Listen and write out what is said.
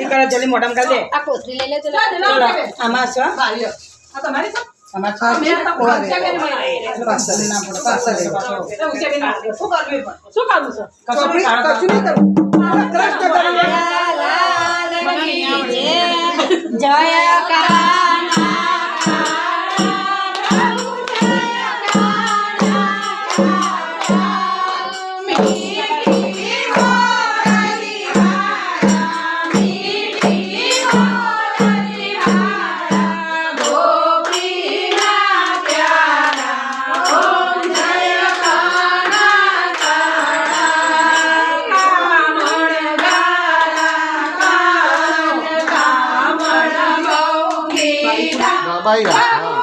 ઈ કરો જલ્દી મોઢામાં ગાલ દે. આ કોથળી લઈ લેજો ચલો આમાં છો આ તમારી છે? આમાં ના પડે. શું કરવું શું કરવું છે? કશું નહીં કાઢો. કશું નહીં કરવું. 拍一啊